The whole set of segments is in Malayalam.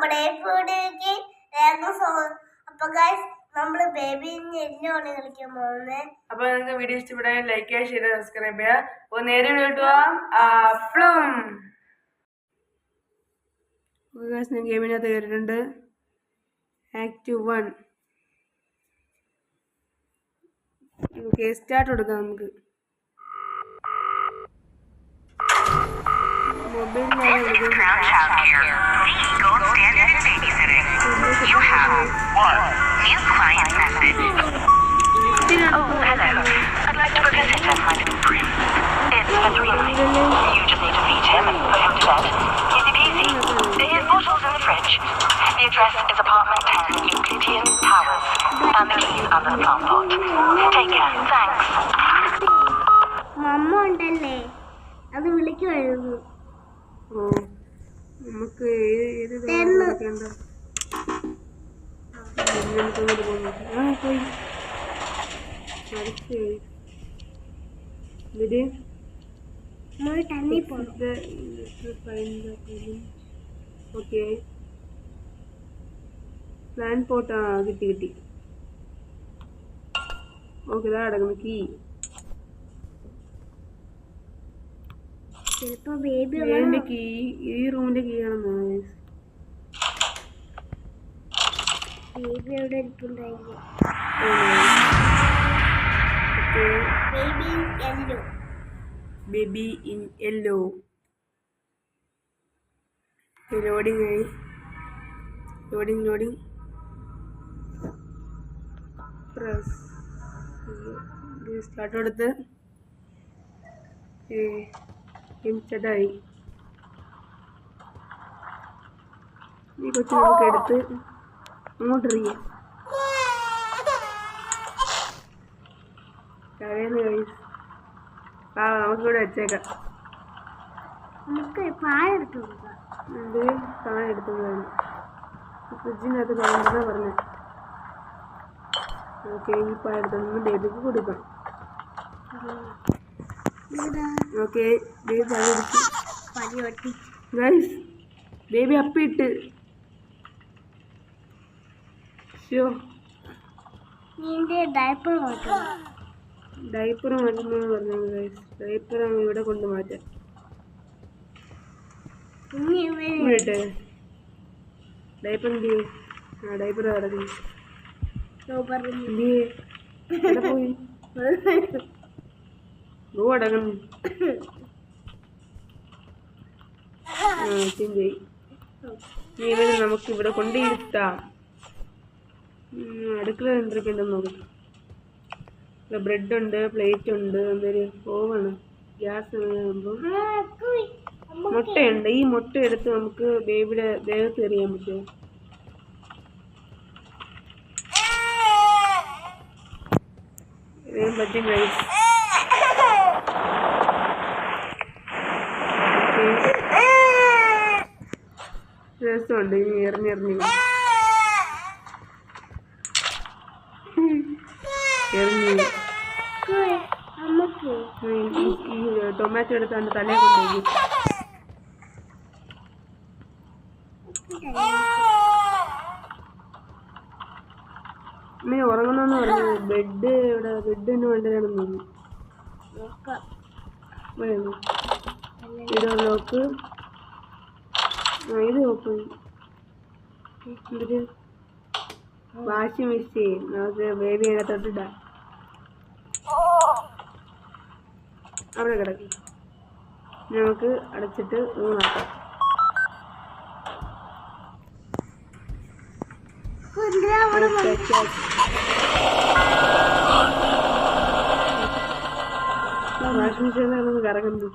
നമ്മുടെ ഫുഡിലേക്ക് വേഗം സോ അപ്പൊ ഗൈസ് നമ്മൾ ബേബി എല്ലാണ് കളിക്കാൻ പോകുന്നത് അപ്പൊ നിങ്ങൾക്ക് വീഡിയോ ഇഷ്ടപ്പെടാൻ ലൈക്ക് ചെയ്യുക ഷെയർ സബ്സ്ക്രൈബ് ചെയ്യുക. അപ്പൊ നേരെ ഞാൻ ഗെയിമിനകത്ത് കയറിയിട്ടുണ്ട്. ആക്റ്റീവ് വൺ ഓക്കെ സ്റ്റാർട്ട് കൊടുക്കാം നമുക്ക്. മൊബൈലിലാണ് നമുക്ക് ഏത് ആ പോയി. ഓക്കെ. പ്ലാൻ പോട്ടാ കിട്ടി കിട്ടി. ഓക്കെ ഇതാ അടങ്ങുന്നു കീ. ചിലപ്പോ ബേബി കീ ഈ റൂമിന്റെ കീ ആണെന്നോ ബേബി അവിടെ ഇരിപ്പുണ്ടായിരുന്നു? ബേബി ഇൻ യെല്ലോ ലോഡിങ് ആയി. ലോഡിങ് ലോഡിങ് പ്രസ് സ്റ്റാർട്ട് കൊടുത്ത്. ഇൻസ്റ്റഡായി ഈ കൊച്ചു നമുക്ക് എടുത്ത് അങ്ങോട്ട് എറിയാം കരയുന്ന കഴിച്ച് നമുക്കിവിടെ വെച്ചേക്കാം. നമുക്ക് കൊടുക്കാം. ഇത് ഫ്രിഡ്ജിനകത്ത് കളണ്ടെന്നാ പറഞ്ഞത് ഓക്കെ ഈ പാടെടുത്തൊന്ന് ബേബിക്ക് കൊടുക്കാം. ഇവിടെ ഓക്കെ ബേബി അത് ഗൈസ് ബേബി അപ്പിട്ട് ഷോ ഡയപ്പർ മാറ്റണം. ഡൈപ്പർ മാറ്റുന്നെന്ന് പറഞ്ഞു ഗൈസ് അങ്ങ് ഇവിടെ കൊണ്ട് മാറ്റാം. ഇങ്ങോട്ട് ഡൈപ്പർ എന്ത് ആ ഡൈപ്പർ കിടക്കുന്നു പോയി? ആ ചേഞ്ച് ചെയ് നമുക്ക് ഇവിടെ കൊണ്ടിരുത്താം അടുക്കള എന്തൊക്കെ ഉണ്ടെന്ന് നോക്കാം. ഇവിടെ ബ്രെഡ് ഉണ്ട് പ്ലേറ്റ് ഉണ്ട് എന്തൊരു ഓവാണ്. ഗ്യാസ് മുട്ടയുണ്ട്. ഈ മുട്ട എടുത്ത് നമുക്ക് ബേബിയുടെ ദേഹത്ത് എറിയാൻ പറ്റുമോ? പറ്റും രസമുണ്ട് ഇങ്ങനെ ഇറങ്ങി എറിഞ്ഞു ഈ ടൊമാറ്റോ എടുത്ത് തലേ കൊണ്ടുപോയി അമ്മ ഉറങ്ങണമെന്ന് പറഞ്ഞു ബെഡ് ഇവിടെ ബെഡിന് നോക്കാം. വേണം? ഇത് ലോക്ക് ആ ഇത് ഓപ്പൺ എന്തൊരു വാഷിംഗ് മെഷീൻ നമുക്ക് ബേബി അതിനകത്തോട്ട് ഇടാം അവിടെ കിടക്കും നമുക്ക് അടച്ചിട്ട് ഊണാക്കാം വാഷിംഗ് മെഷീൻ കറങ്ങുന്നു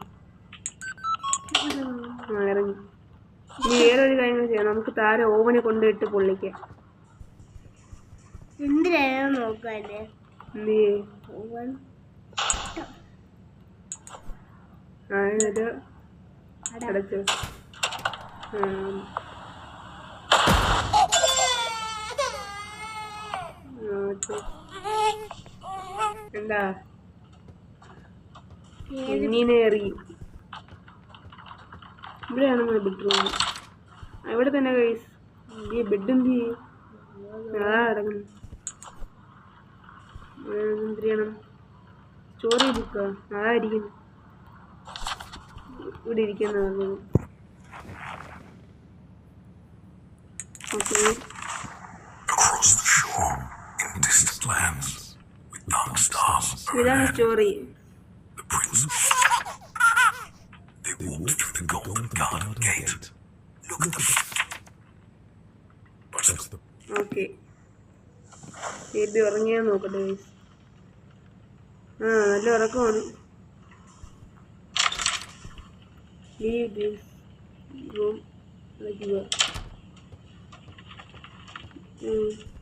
ഇറങ്ങി ഇനി വേറൊരു കാര്യം ചെയ്യാം നമുക്ക് താരം ഓവനെ കൊണ്ടിട്ട് പൊള്ളിക്കാം എന്തിനാണ് നോക്കാല്ലേ എന്ത് ചെയ്യേ? ഓവൻ. അടച്ചു. എന്താ? നീനേറി ഇവിടെയാണ് നമ്മുടെ ബെഡ്റൂം ഇവിടെ തന്നെ കൈസ് ഈ ബെഡ് എന്ത് ചെയ്യും? അതാ കിടക്കുന്നു എന്ത് ചെയ്യണം? സ്റ്റോറി ബുക്കാ അതാ ഇരിക്കുന്നു. ഇവിടെ ഇരിക്കുന്ന okay. Across the shore, in distant lands, with dark stars ഇതാണ് story the prince. They walked through the golden garden gate. Look at the okay baby ഉറങ്ങിയാ നോക്കട്ടെ guys. ആ നല്ല ഉറക്കമാണ്. ലീവ് ദിസ് റൂം വയ്ക്കുക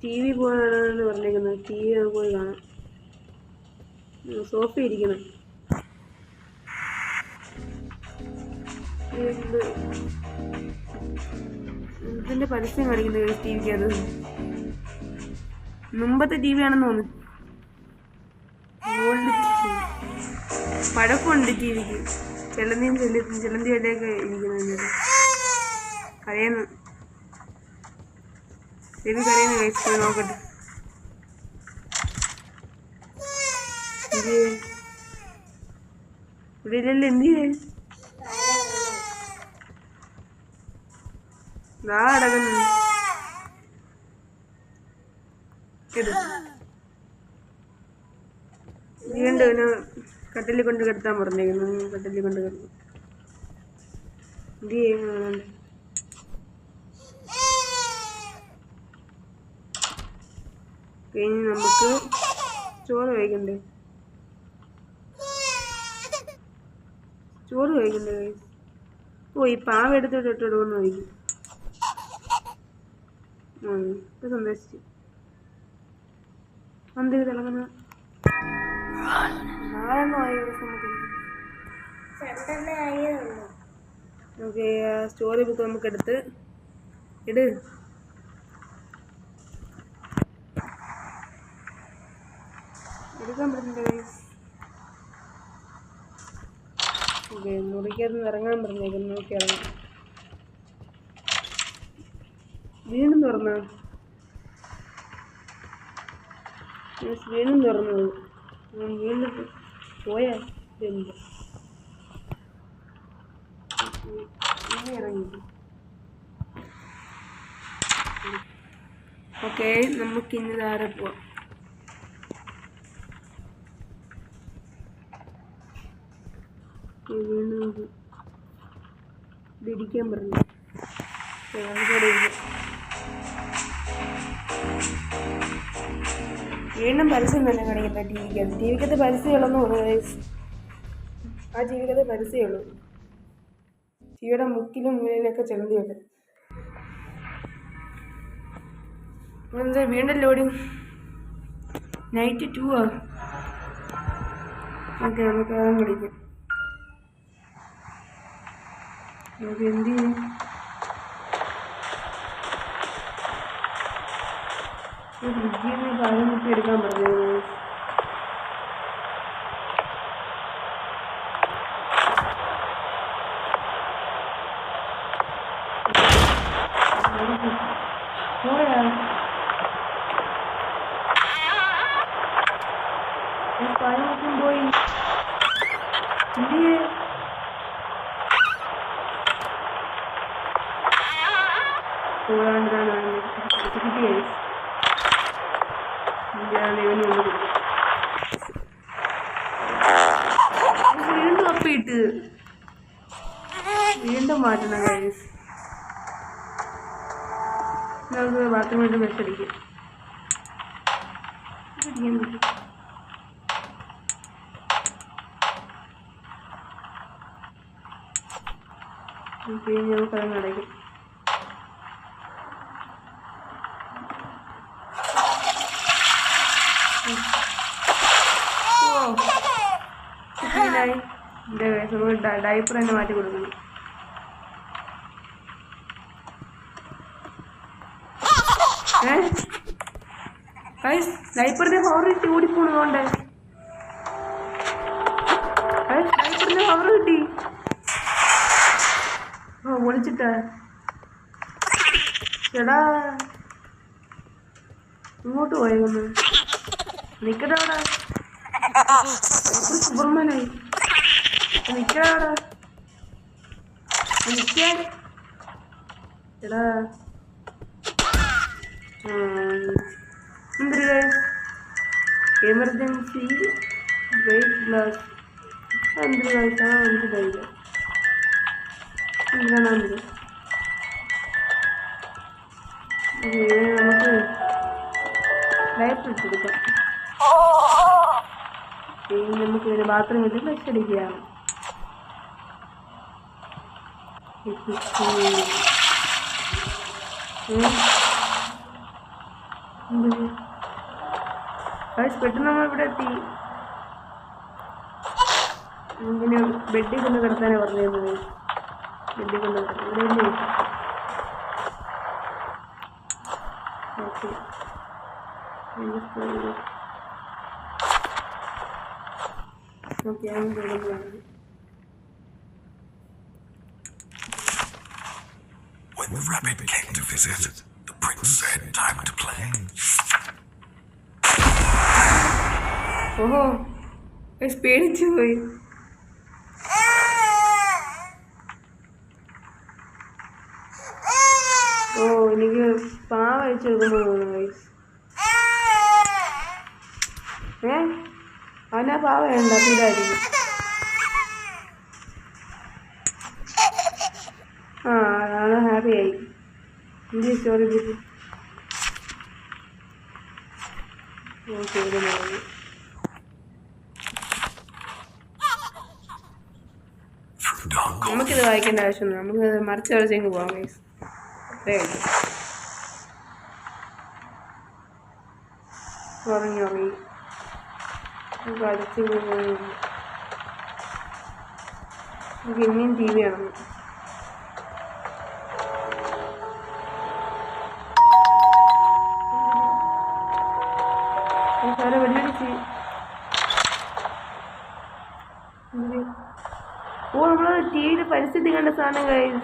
ടി വി പോകാനാണെന്ന് പറഞ്ഞേക്കുന്നത് ടി വി നമുക്ക് പോയി കാണാം. സോഫ ഇരിക്കണം. ഇതിന്റെ പരസ്യം കാണിക്കുന്നത് ടി വിക്ക് അത്. മുമ്പത്തെ ടി വി ആണെന്ന് തോന്നുന്നു. പഴക്കമുണ്ട് ടി വിക്ക് ചിലന്തിയും ചെല്ലി ചിലന്തി വരെയൊക്കെ ഇരിക്കുന്നത് കരയുന്നു ബേബി കരയുന്നു നോക്കട്ടെ. ഇത് ഇവിടെ എന്ത് ഇത് വീണ്ടും ഇവനെ കൊണ്ട് കിടത്താൻ പറഞ്ഞേക്കുന്നു കട്ടിലിൽ കൊണ്ട് കിടന്നു. എന്ത് കഴിഞ്ഞ് നമുക്ക് ചോറ് കഴിക്കണ്ടേ? ചോറ് കഴിക്കണ്ടേ? ഓ ഈ പാവ എടുത്തിട്ട് ഇട്ടിടുമെന്ന് ചോദിക്കും. ഇപ്പൊ സന്ദേശിച്ചു എന്ത് തിളങ്ങുന്ന ഓക്കെ സ്റ്റോറി ബുക്ക് നമുക്ക് എടുത്ത് ഇട്. എടുക്കാൻ പറ്റുന്നുണ്ട് ഓക്കെ മുറിക്കകത്ത് ഇറങ്ങാൻ പറഞ്ഞേക്കുന്നു. നോക്കി ഇറങ്ങാം വീണ്ടും തുറന്ന വീണ്ടും തുറന്നത് വീണ്ടും പോയാ ഓക്കെ നമുക്ക് ഇന്ന് താരെ പോവാം. വീണ്ടും നമുക്ക് ഇതിരിക്കാൻ പറഞ്ഞു. ഓക്കേ, നമുക്കിവിടെ വീണ്ടും പരസ്യം തന്നെ കാണിക്കുന്ന ടി വിക്കകത്ത് ടി വിക്കകത്ത് പരസ്യമുള്ളെന്ന്. ആ ടി വിക്കകത്ത് പരസ്യമുള്ളൂ ടിവിയുടെ മുക്കിലും മൂലയിലൊക്കെ ചെലന്തിയുണ്ട് എന്താ വീണ്ടും ലോഡിങ് നൈറ്റ് ടു ആ? ഓക്കെ നമുക്ക് അതും പഠിക്കാം. നമുക്ക് എന്ത് ചെയ്യും? ഫ്രിഡ്ജിൽ നിന്ന് പാലും കുത്തി എടുക്കാൻ പറഞ്ഞു പോയാ പാലും കുത്തിയും പോയി എന്തിയെ പോകാണ്ടാണ് കിട്ടിയേ ഞാൻ ഇവന് കൊണ്ട് കൊടുത്തു. ഇത് വീണ്ടും അപ്പിട്ട് വീണ്ടും മാറ്റണം ഗൈസ് നമുക്ക് ബാത്റൂം വീണ്ടും അടിക്കാൻ പറ്റും. പിന്നെ നമുക്കത് നടക്കും. ഓ. ക്ലീനായി എന്റെ ഡയപ്പർ തന്നെ മാറ്റി കൊടുക്കണം ഏ? ഡയപ്പറിന്റെ പവർ കിട്ടി ഓടിപ്പോണതുകൊണ്ട് ഡയപ്പറിന്റെ പവർ കിട്ടി. ഓ ഒളിച്ചിട്ടാ. എടാ. ഇങ്ങോട്ട് പോയൊന്ന് നിക്കടാ അവിടെ. ഒരു സൂപ്പർമാനായി നിക്കടാ അവിടെ. നിക്കാൻ എടാ. എന്തൊരു എമർജൻസി ബ്രേക്ക് ഗ്ലാസ് എന്തൊരു കാഴ്ച എനിക്ക് ധൈര്യം എന്തിനാണെന്ത് നമുക്ക് കൊടുക്കാം പിന്നെ നമുക്ക് ഒരു ബാത്റൂമിൽ ഫ്ലഷ് അടിക്കുകയാണ് പെട്ടെന്ന് നമ്മൾ ഇവിടെ എത്തി. ഇങ്ങനെ ബെഡിൽ കൊണ്ട് കിടത്താനാണ് പറഞ്ഞിരുന്നത് ബെഡിൽ കൊണ്ട് ഇവിടെ ഇല്ലേ ഓക്കെ ഓക്കെ ഞാൻ തുടങ്ങുകയാണ് When the rabbit came to visit, prince said, Time to play. ഓഹോ പേടിച്ചു പോയി. ഓ എനിക്ക് പാവ അയച്ചു കൊടുക്കുമ്പോൾ തോന്നുന്നു ഗൈസ് ഏ? അവനാ പാവ വേണ്ട ഇതായിരിക്കും ആ അതാണ് ഹാപ്പി ആയി ഓക്കെ ഇത് മതി നമുക്കിത് വായിക്കേണ്ട ആവശ്യമൊന്നും നമുക്ക് മറിച്ച് വരച്ചെങ്കിൽ പോവാം ഗൈസ് അത്രേ ഉറങ്ങി ഉറങ്ങി നമുക്ക് പോയി നമുക്ക് ഇനിയും ടി വി കാണണം പരിസ്ഥിതി കണ്ട സാധനം ഗൈസ്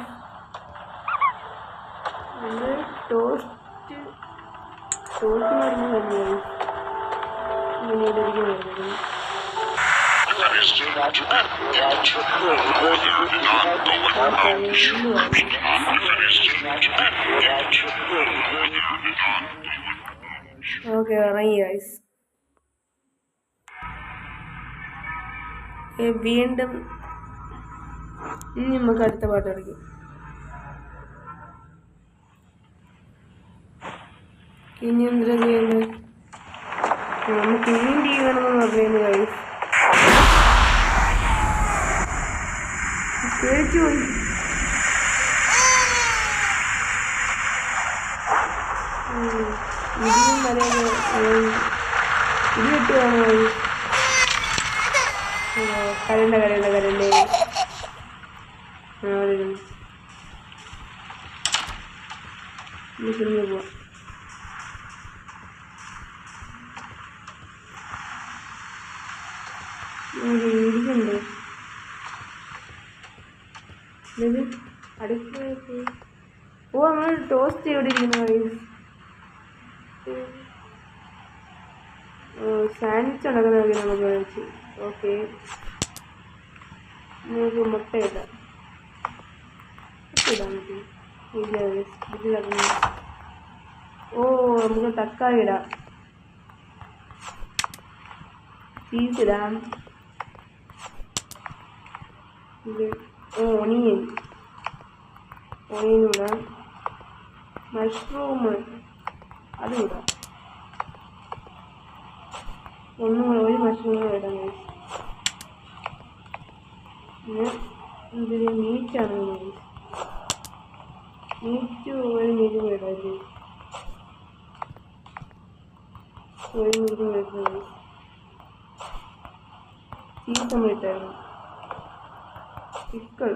വീണ്ടും ഇനി നമുക്ക് അടുത്ത പാട്ട് കളിക്കും ഇനി എന്താ ചെയ്യേണ്ടത് നമുക്ക് ഇനിയും ചെയ്യണമെന്ന് പറയുന്നത് മലയൊക്കെ ഉം. ഇടി കിട്ടുവാണോ ഗൈസ് കരണ്ട കരണ്ട കരണ്ടേ. ഇരിക്കണ്ടേ ഇത് അടുക്കള ഓ നമ്മൾ ടോസ്റ്റ് എവിടെ ഇരിക്കുന്നു? ഓ സാൻഡ്വിച്ച് ഉണ്ടാക്കുന്ന കാര്യം നമുക്ക് കഴിച്ച് ഓക്കെ നമുക്ക് മുട്ട ഇടാം. ഇടാൻ പറ്റും ഇല്ല guys. ഓ നമുക്ക് തക്കാളി ഇടാം. ചീസ് ഇടാം. ഓണിയൻ ഒണിയൻ ഇടാം മഷ്റൂം അത് ഇടാം ഒന്നും ഒരു മഷ്റൂം ഇടാം. പിന്നെ ഇതിന് മീറ്റാണ്. മീറ്റ് ഒരു മീറ്റ് ഇടാം. ഒരു മീറ്റ് ഇടാം. ചീസ് നമ്മൾ ഇട്ടായിരുന്നു പിക്കിൾ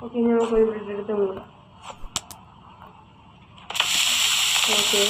ഓക്കെ ഒരു ബ്രെഡ് എടുത്ത് മൂടാം. ഓക്കെ.